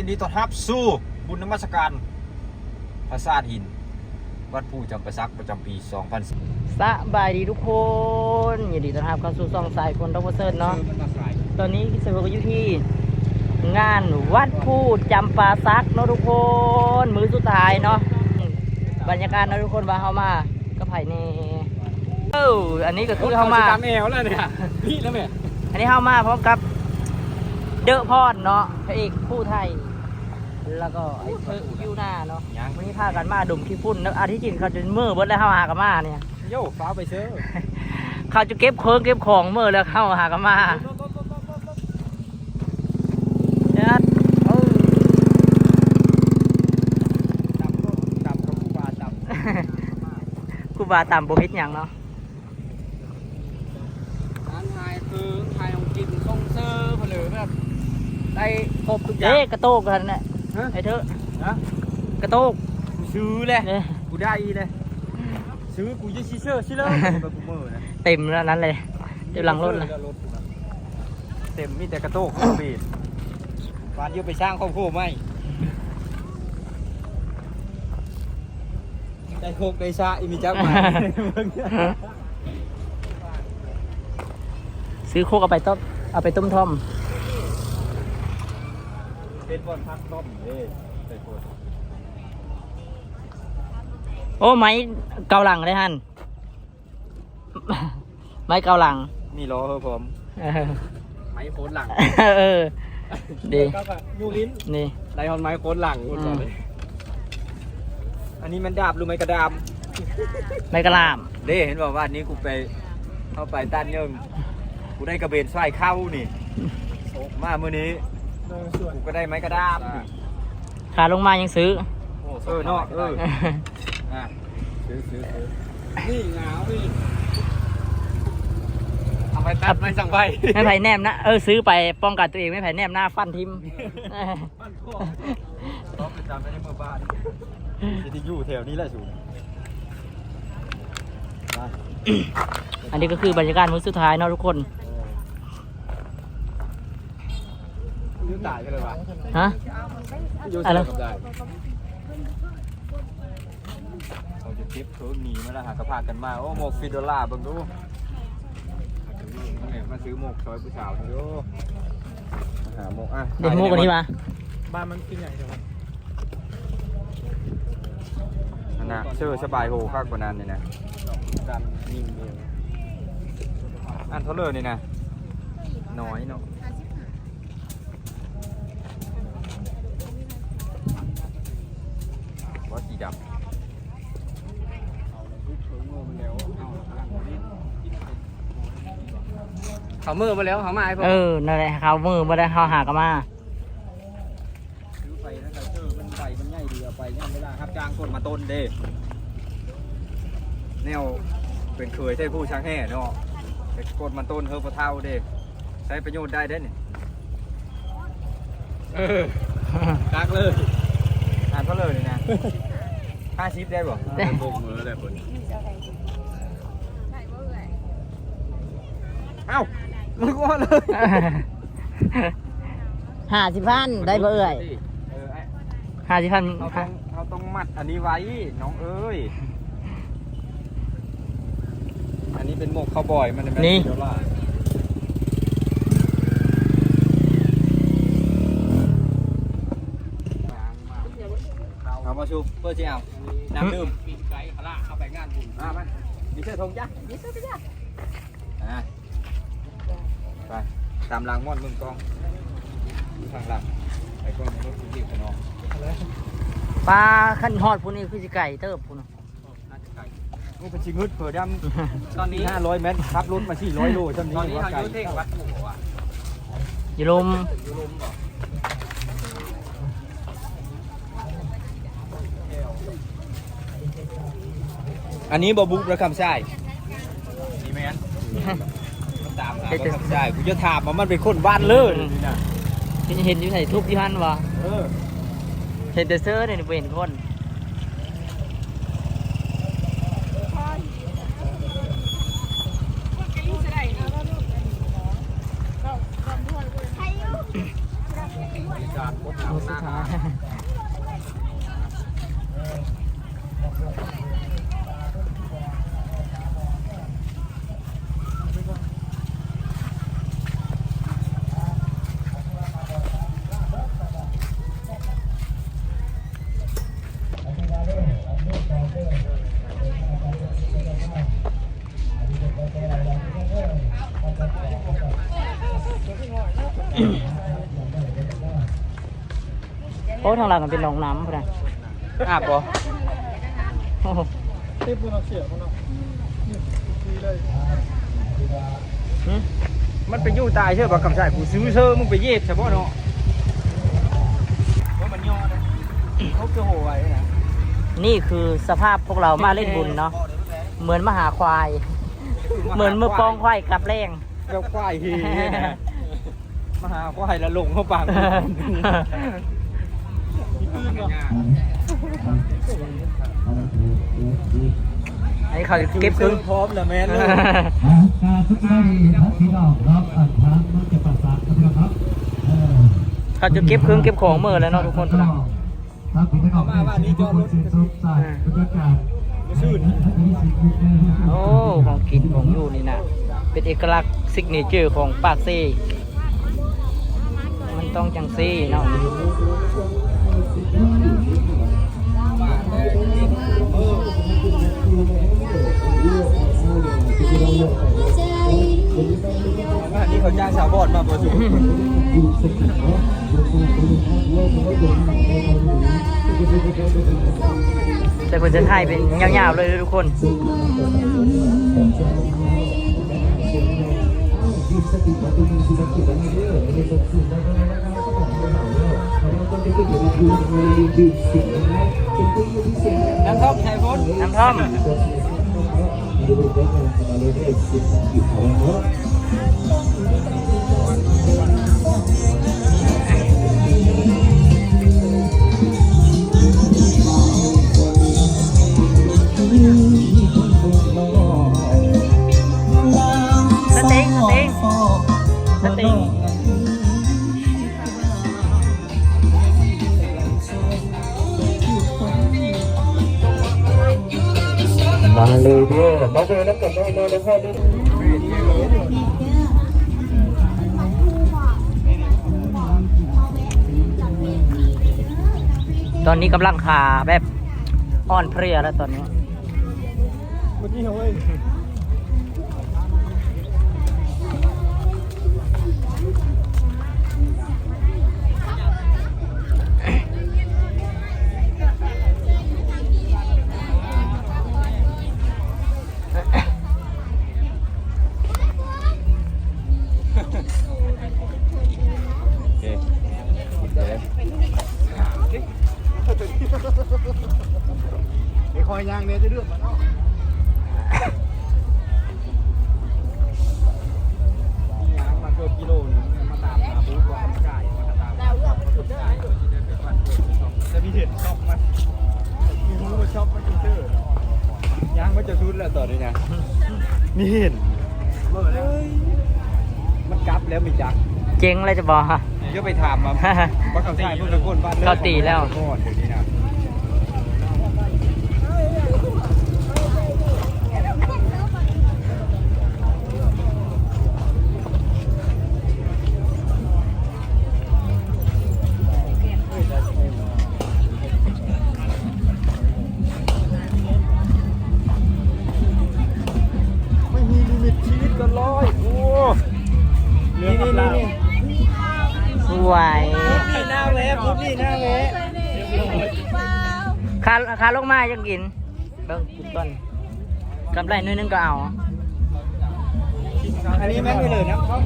ยินดีต้อนรับสู่บุญนมัสการพระธาตุหิน วัดผู้จำปาสักประจำปี 2010สบายดีทุกคนยินดีต้อนรับเข้าสู่ซองสายคนดรเซิร์เนาะตอนนี้เซอร์ก็อยู่ที่ งานวัดผู้จำปาซักเนาะทุกคนมือสุดท้ายเนาะบรรยากาศเนาะทุกคนว่าเฮามาก็ไผ่ในเอออันนี้ก็คือเฮามาตามแอวแล้วเนี่ยพี่แล้วแม่อันนี้เฮามาพร้อมกับเดอะพอดเนาะพระเอกผู้ไทย แล้วก็ไอ้เธอยูหน้าเนาะยังวันนี้พากันมาดมขี้ฝุ่นแล้วอาทิตย์จริงเขาจะมือเบิดแล้วเฮาหากันมาเนี่ยโย่ฟ้าไปเชื่อเขาจะเก็บเครื่องเก็บของมือแล้วเข้าหากันมาเนี่ยเออจับจับกับผู้บาจับกูบาตามโบเฮ็ดหยังเนาะอันไทยคือไทยของกินส่งเซอร์ผลือแบบได้ครบทุกอย่าเอ๊ะงกระโตกกันน่ะ ฮะ ไอ้เธอนะกระโตกกูซื้อเลยเนี่ยกูได้เลยซื้อกูจะชิเชอร์ชิเลยกับกูมือนะเต็มแล้วนั้นเลยเดี๋ยวหลังรถเลยเต็มมีแต่กระโตกกระบีดบ้านเยอะไปสร้างครอบครัวไหมได้โคกได้ชาอีมีจักมาซื้อโคกเอาไปต้มเอาไปต้มท่อม เป็นบอลพักต้มเด้ไปโคตรโอ้ไม้เกาหลังเลยฮันไม้เกาหลังมีล้อเออผมเออไม้โค้นหลังเออดีก็แบบยูรินนี่ไดฮอนไม้โค้นหลังคุณบอกเลยอันนี้มันดาบหรือไม้กระดามไม้กระลามเด้เห็นบอกว่านี้กูไปเข้าไปต้านเยิ่งกูได้กระเบนสายเข้านี่มามื้อนี้ กูก็ได้ไม้กระดามขาลงมายังซื้อเออเนาะเอออะซื้อซื้อซื้อนี่หนาวนี่เอาไปตัดไม้สั่งใบไม่ไผ่แนมนะ เออซื้อไปป้องกันตัวเองไม่ไผ่แนมหน้าฟันทิมต้องประจำไม่ได้เมื่อบ้านจะที่อยู่แถวนี้แหละสูอันนี้ก็คือบรรยากาศมื้อสุดท้ายเนาะทุกคน ยูตายกันเลยวะฮะยูอะไรกับได้เขาจะเก็บเพิ่มหนีมาแล้วหากระพากันมา โอ้หมกฟิโดล่าเบิ่งดูเนี่ยมาซื้อหมกซอยผู้สาวดูมาหาหมกอะเด็ดมูกอันนี้มาบ้านมันกินใหญ่จังวะอันนะเชื่อสบายโหข้างกว่านั้นนี่นะกันยิงเดียวอันเท่าเลยนี่นะน้อยเนาะว่าสีดำ เอาเลยทุกเชิงโง่มันแล้วเอาหลังนี้ เขามือมาแล้วเขามาไอ้พวกเออนั่นแหละเขามือมาได้เขาหากันมาซื้อไปแล้วก็เชื่อมันใบมันใหญ่ดีเอาไปเนี่ยเวลาครับจ้างคนมาต้นเด้แนวเป็นเคยใช่ผู้ช้างแห่เนาะแต่กดมาต้นเฮอร์พเท่าเด้ใช้ประโยชน์ได้เด้เนี่ยเออตักเลยอ่านเท่าเลยนี่นะห้าชิปได้บ่ได้โบกมือเลยคนเอ้า มึงว่าเลยหาสิพันได้บ่เอ่ยเออไอ้หาสิพันเราต้องเราต้องมัดอันนี้ไว้น้องเอ้ย อันนี้เป็นหมกข้าวบอยมันเป็นนี่ เดี๋ยวล่ะเอามาชูเพื่อจะเอาน้ำดื่มปีนไก่ขล่าเข้าไปงานบุญมาไหมมีเสื้อธงจ้ะมีเสื้อจ้ะอะ ไปตามหลังม่อนมึงกองอยู่ทางหลังไอ้กล้องมันรถคุณยิงไปน้องปลาขั้นฮอดผู้นี้คือสิไก่เติบผู้น่ะน่าจะไกลโอ้เป็นชิงฮึดเผื่อดำตอนนี้ห้าร้อยเมตรขับรถมาสี่ร้อยโลจำนี้ตอนนี้ว่าเขาไกลอยู่เท่งวัดหมู่อะอย่าลมอยู่ลมบ่อันนี้บอบุ๊กระคำใช่นี่แมน มันตามหาระคำใช่กูจะถามว่ามันเป็นคนบ้านเลยนี่นะเห็นอยู่ใส่ทุบอยู่หันวะเออเห็นแต่เสื้อเนี่ยบ่เห็นคน อสุดท้ายโอ้ทางหลังมันเป็นหนองน้ำพุ่นน่ะอาบบ่โอ้โหที่บุญเสียมันเนาะดีเลยหึมันไปอยู่ตายเชื่อบ่คำใส่กูซื้อเชื่อมึงไปเย็บใช่บ่เนาะว่ามันย่อนะเขาคือโหไว้นะนี่คือสภาพพวกเรามาเล่นบุญเนาะเหมือนมาหาควาย เหมือนมือปองควายกลับแรง เจ้าควายเฮนะมาหาควายแล้วลงเข้าปาก อันนี้เขาเก็บครึ่งพร้อมแล้วแม่นเลยการทุกท่านครับพี่น้องครับอ่านทางมันจะประสานกันนะครับเออเขาจะเก็บเครื่องเก็บของมือแล้วเนาะทุกคนพุ่นน่ะครับพี่น้องมาว่านี้จอดรถสุดใส่บรรยากาศชื่นโอ้ของกินของอยู่นี่นะเป็นเอกลักษณ์ซิกเนเจอร์ของปากซีมันต้องจังซี่เนาะ ว่านี่เขาจ้างสาวบอดมาบ่สุแต่เพิ่นจะถ่ายเป็นยาวๆเลยเด้อทุกคน น้ำท่อมใส่ฝนน้ำท่อมส มาเลยเด้อมาเลยน้ำกันได้เลยนะครับตอนนี้กำลังขาแบบอ่อนเพลียแล้วตอนนี้พี่เฮ้ อ้คอยยางเนี่ยจะเลือกมันเนาะยางมาเกือบกิโลนึงมาตามหาบูธว่ามันไก่มาตามแล้วเรื่องมันสุดได้จะมีเห็ดชอบมันมีรู้ว่าชอบมันเจอยางมันจะชุดแล้วต่อเลยนะมีเห็นมันกลับแล้วมีจักเจ๊งเลยจะบอกฮะเดี๋ยวไปถามมาว่าเขาใช่เพื่อนคนบ้านเขาตีแล้ว มิตชีวิตกันร้อยโอ้เรื่องกับเราสวยนี่หน้าแวะปุ๊บนี่หน้าแวะคาคาลงมายังกินเบิ้งจุดต้นกำไรน้อยนึงก็เอา อันนี้แม่งไปเลยนะเขา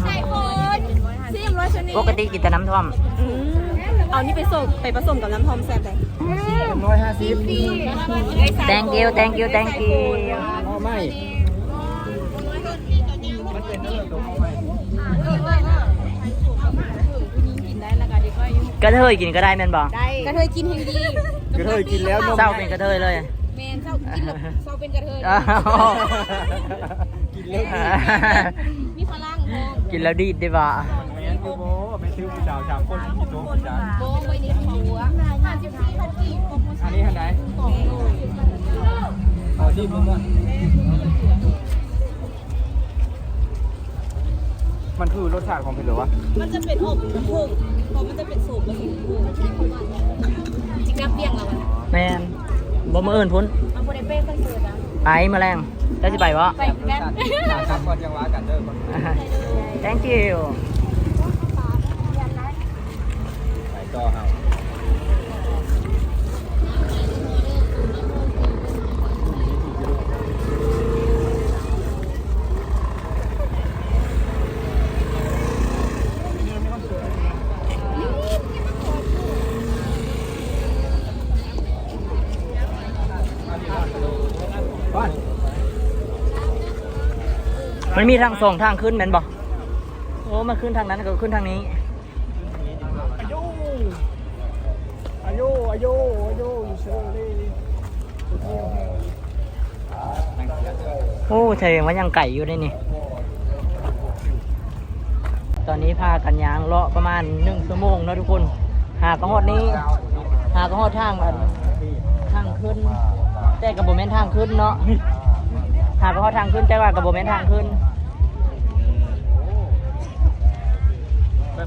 ใช่คนซีมร้อยชนิดปกติกินแต่น้ำท่อมอืมเอานี่ไปส่งไปผสมกับน้ำทอมแซ่บเลยร้อยห้าสิบ thank you thank you thank you พ่อไม่ กินได้แล้วกันดีก็ยังกระเทยกินก็ได้แม่นบอกได้กระเทยกินแห่งดีกระเทยกินแล้วนมเศร้าเป็นกระเทยเลยแมนเศร้ากินแล้วเศร้าเป็นกระเทยอ้าวกินแล้วดีมีพลังพองกินแล้วดีดได้บ่แม่นกูโบแม่นชื่อผู้สาวสามคนที่ตัวผู้สาวโบงไว้ในหัวห้าสิบสี่พันกี่อันนี้ทันไหนเอาที่มึงก่อน มันคือรสชาติของเพลหรือวะ มันจะเป็นอบน้ำผึ้งเพราะมันจะเป็นสูตรผสมผงจิกับเบี้ยงแล้วมันแมนบ่มาเอิญพุ่นเอาโบเดเป้คอนเสิร์ตนะไอ้แมลงได้สิไปวะไปกัน ครับก่อนยังว่ากันเด้อก่อน thank you มันมีทางสองทางขึ้นแมนบอกโอ้มาขึ้นทางนั้นก็ขึ้นทางนี้อายุอายุอายุอายุอยู่เชอรี่โอ้แสดงว่ายังไก่อยู่ได้นี่ตอนนี้พากันยางเลาะประมาณหนึ่งชั่วโมงเนอะทุกคน หากระหอดนี้ หากระหอดทางอันทางขึ้น แต่กระโบเมนทางขึ้นเนาะหากระหอดทางขึ้นแต่ว่ากระโบเมนทางขึ้น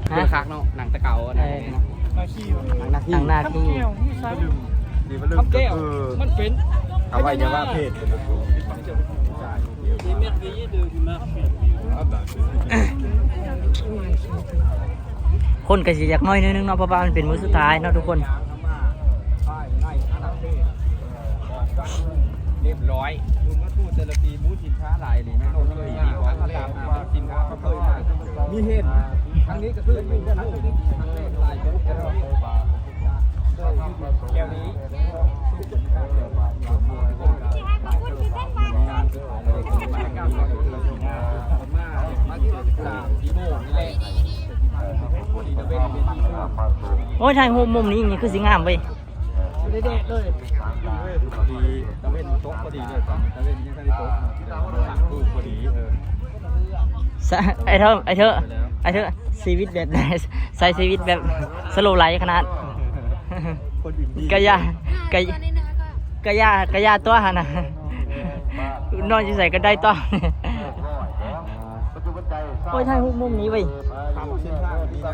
เป็นคักเนาะหนังตะเกาอะเอนะอมาขี้หนังนาทีทางหน้าที่ดีมาลืมคำก็แก้วคือมันเป็นเอาไว้จะว่าเพศคนก็สิอยากน้อยนิดนึงเนาะเพราะว่ามันเป็นมื้อสุดท้ายเนาะทุกคนเรียบร้อยลุงก็พูดแต่ละปีมูสินค้าหลายเลยนะเราเคยดีกว่าตามสินค้าเขาเคยมี เห็นครั้งนี้ก็คือมีเรื่องนี้ครั้งแรกหลายปุ๊บแก้วนี้โอ้ยทางมุมนี้นี่คือสิงามเว้ยเด็ดเลยดีตะเวนโต๊ะพอดีเลยตะเวนยังได้โต๊ะตู้พอดีเออ สะไอเธอไอเธอไอเธอชีวิตแบบไหนใช้ชีวิตแบบสโลว์ไลฟ์ขนาดคนอินดี้กะยากะกะยากะยาตัวหนนะนอนอยู่ใส่ก็ได้ตัวโอ้ยทางมุมนี้เว้ยทำเส้นทางดีนะ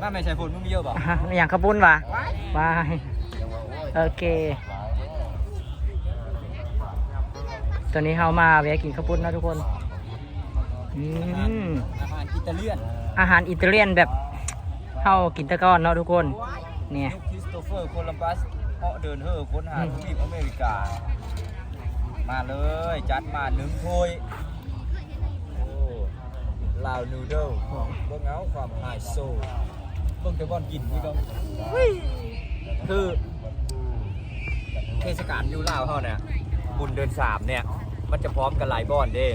บ้านไม่ใช่ฝนมึงมีเยอะป่ะอะอย่างขบุญวะวายโอเค ตอนนี้เรามาแวะกินข้าวปุ้นนะทุกคนอืมอาหารอิตาเลียนอาหารอิตาเลียนแบบเฮากินแตะก้อนเนาะทุกคน เนี่ยยุคคริสโตเฟอร์โคลัมบัสเหาะเดินเฮ่อค้นหาทวีปอเมริกา มาเลยจัดมาหนึ่งถ้วยโอ้ลาวนูโดลเบิ่งเอาความไฮโซเบิ่งแต่บอลกินนี่ก็คือเทศกาลอยูลาวเฮาเนี่ย บุญเดือนสามเนี่ย มันจะพร้อมกันหลายบ่อนเด้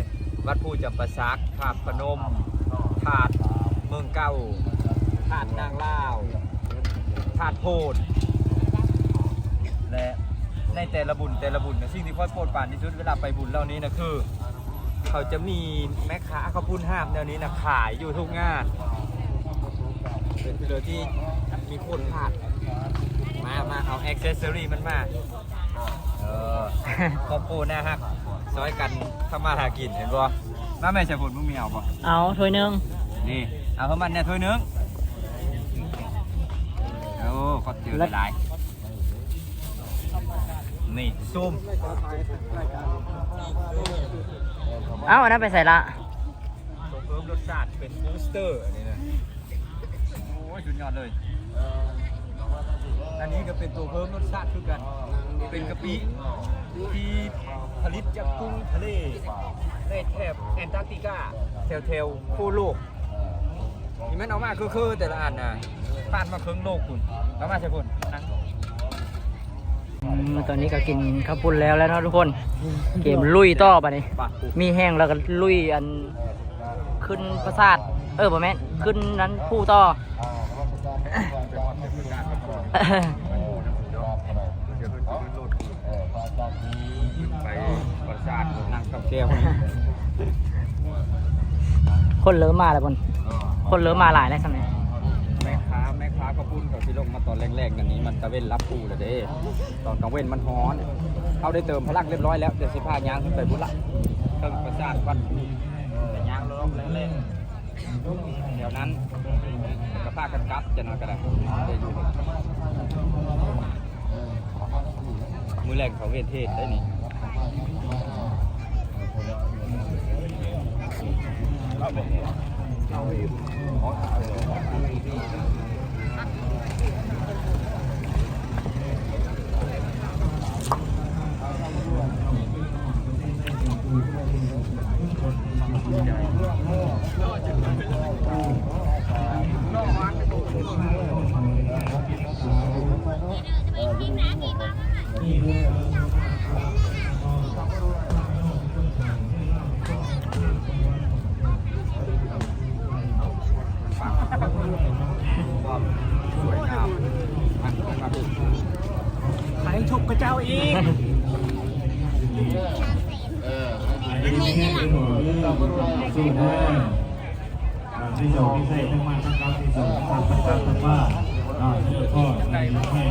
วัดผู้จำปาซักถาดพนมถาดเมืองเก้าถาดนางลาวถาดโพนและในแต่ละบุญแต่ละบุญนะสิ่งที่ค่อยโปรดปรานที่สุดเวลาไปบุญเหล่านี้นะคือ เขาจะมีแม่ค้าเขาวพุ่นห้ามแนวนี้นะขายอยู่ทุกงานเป็นเรือที่มีคนผ่านมา มาเอาแอ c เซสซอรี่มันมา ครอบครัวนะฮะซอยกันทำมาหากินเห็นบ่มาแม่ใช่ผลมึงมีเอาบ่เอาถ้วยหนึงนี่เอาเข้ามันเนี่ยถ้วยหนึงโอ้ขอเจอหลายนี่ซูมเอาอันนั้นไปใส่ละตัวเพิ่มรสชาติเป็นบูสเตอร์อันนี้นะโอ้ยสุดยอดเลย อันนี้ก็เป็นตัวเพิ่มรสชาติคือกัน เป็นกะปิที่ผลิตจากกุ้งทะเลในแถบแอนตาร์กติกาแถวแถวๆคู่โลกนี่มันเอามาคือคือแต่ละอันน่ะผ่านมาครึ่งโลกคุณเอามาใช่คุณนะอืมตอนนี้ก็กินข้าวปุ้นแล้วแล้วเนาะทุกคน เกมลุยต่อไปนี่ปากกูมีแห้งแล้วก็ลุยอันขึ้นปราสาท เออบ่แม่นขึ้นนั้นผู้ต่อ ไปประสาทนั่งกับแก้วคนเริ่มมาแล้วบนคนเริ่มมาหลายแล้วสมัยแม่ค้าแม่ค้าก็พุ่นกับที่ลงมาตอนแรกๆนั่นนี้มันตะเว้นรับผู้เลยเด้ ตอนกลางเว้นมันฮ้อน เขาได้เติมพลังเรียบร้อยแล้วเดี๋ยวสิพายางขึ้นไปพุ่นละเครื่องประสาทวัดแต่ยางลงแรงๆ เดี๋ยวนั้นกระพากันกับจะนอนกันได้เดี๋ยวอยู่มือแรกเขาเวทเทศได้นี่สวยงามมันมาดูไป ชกกระเจ้าอีกสู้แน่ ที่สองที่ใส่ทั้งมาทั้งเก้าที่สองทั้งทั้งทั้งทั้งว่าอ่าเนื้อพ่อในแม่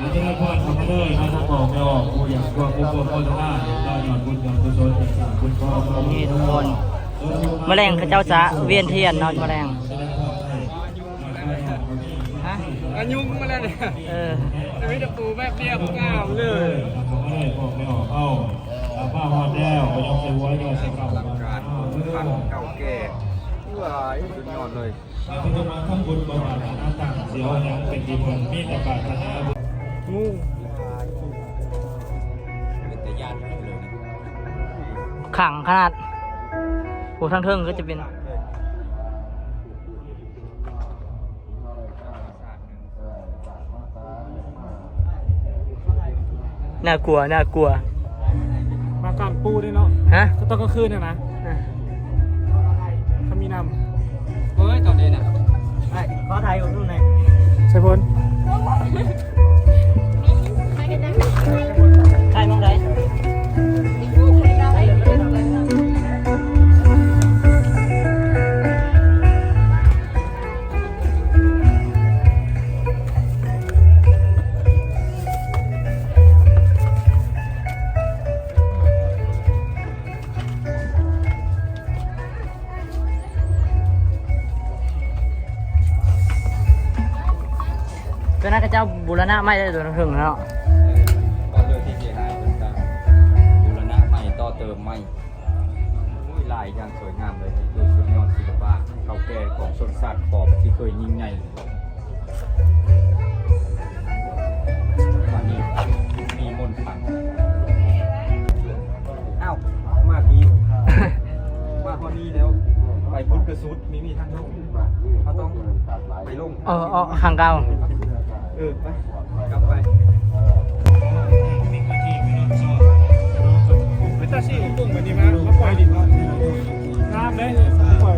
อาจารย์พ่อทำเลยนะทั้งบอกไม่ออกกูอยากกลัวกูกลัวพ่อจะว่าเราหยอนบุญหยอนกุศลจากคุณพ่อนี่ทุกคนแมลงเขาเจ้าจะเวียนเทียนนาะแมลงฮะอายุมาแล้วเนี่ยเออแต่ไม่ตะปูแม่เดียวงามเลยผมไม่ได้บอกไม่ออกเอ้าป้าฮอดแล้วไปยอมใส่หัวยอมใส่เก่าหลักการพันเก่าแก่ ว้ายสุดยอดเลยที่จะมาข้างบนประวัติหน้าต่างเสียวยังเป็นดีผลมีแต่ปรารถนางูเป็นแต่ญาติเลยนะขังขนาดโหทั้งเทิงก็จะเป็นน่ากลัวน่ากลัว มากลางปูด้วยเนาะฮะก็ต้องก็คืนเนี่ยนะ เฮ้ยตอนนี้น่ะไอ้ขอถ่ายกับรูปหน่อยำใช่พลถ่ายมอง รณะไม่ได้ตัวถึงแล้วตอนเรือที่เสียหายต่างๆบูรณะใหม่ต่อเติมใหม่อุ้ยลายอย่างสวยงามเลยนี่คือสุดยอดศิลปะเก่าแก่ของชนชาติขอบที่เคยยิ่งใหญ่วันนี้มีมนต์ขลังอ้าวมาพีมาพอนี้แล้วไปพุทธกระสุดมีมีทางลงเขาต้องไปลงเออเออห่างเก่า เออ ไปกลับไปไม่ต้องชี้ปุ่งแบบนี้มามาปล่อยดิน้ำเลยปล่อย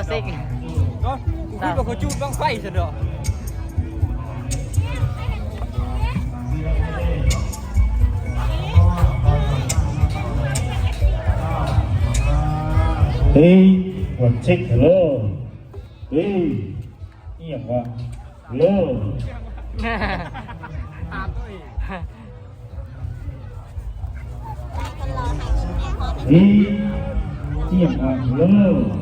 าวซิกเนาะกูคิดว่าเขาจูดบ้างไฟซะเด้อเฮ้ยวันเช็คฮัลโหลเฮ้ยนี่อย่างว่าฮัลโหลเฮ้ยนี่อย่างว่าฮัลโ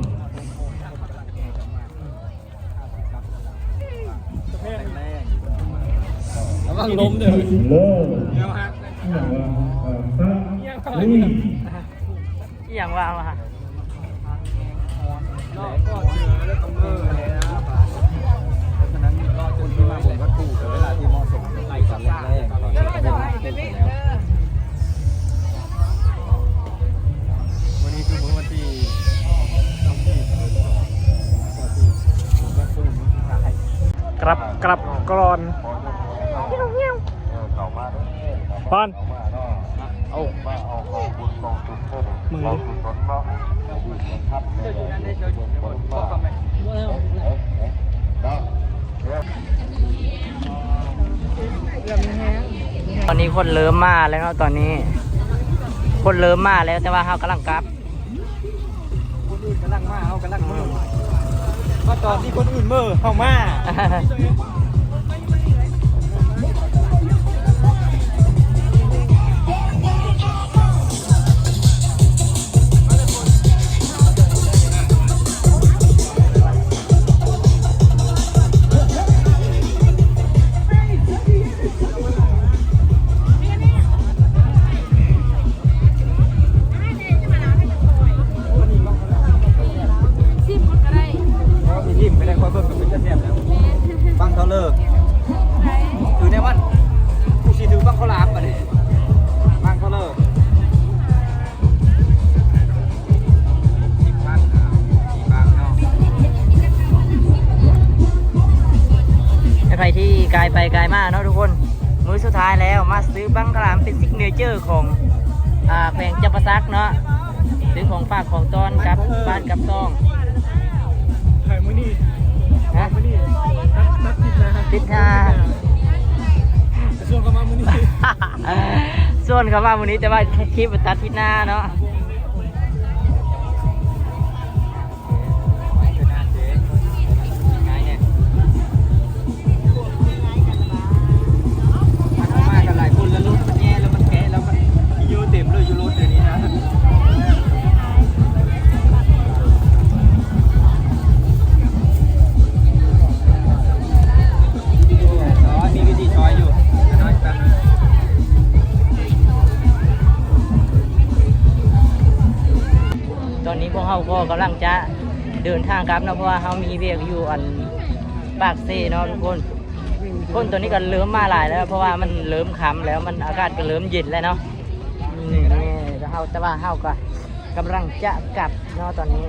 หลระวังล้มเด้อฮัลโหลเดี๋ยวฮะอย่างว่าเอ่อฟ้าเฮ้ยอหย่างว่ามเจอแล้วกำเนิดเลยนะเพราะฉะนั้นก็จนที่มาผมก็ถูกเวลาที่เหมาะสมไล่ตอนแรกๆตอนที่จะเป็นเต้นไปแล้ววันนี้คือมื้อวันที่ต้องที่เปิดสอบรับกรับกรอน ปอนเอามือดิตอนนี้คนเริ่มมาแล้วเนาะตอนนี้ คนเริ่มมาแล้วแต่ว่าเฮากำลังกลับคนอื่นกำลังมาเอากำลังมือมาตอนที่คนอื่นมือเข้ามา มาซื้อบังกะหลามเป็นซิกเนเจอร์ของอ่าแขวงจำปาซักเนาะซื้อของฝากของตอนกับบ้านกับซองถ่ายมือนี่ฮะมือนี่ตัดตัดติดนะติดหาจะชวนเขามามือนี่ส่วนเขามาวันนี้แต่ว่าคลิปมันตัดที่หน้าเนาะาก็กำลังจะเดินทางกลับเนาะเพราะว่าเขามีเวียกอยู่อันปากเซ่เนาะทุกคนคนตัวนี้ก็เริ่มมาหลายแล้ว เพราะว่ามันเริ่มค่ำแล้วมันอากาศก็เริ่มเย็นแล้วเนาะนี่นี่เฮาแต่ว่าเฮาก็กำลังจะกลับเนาะตอนนี้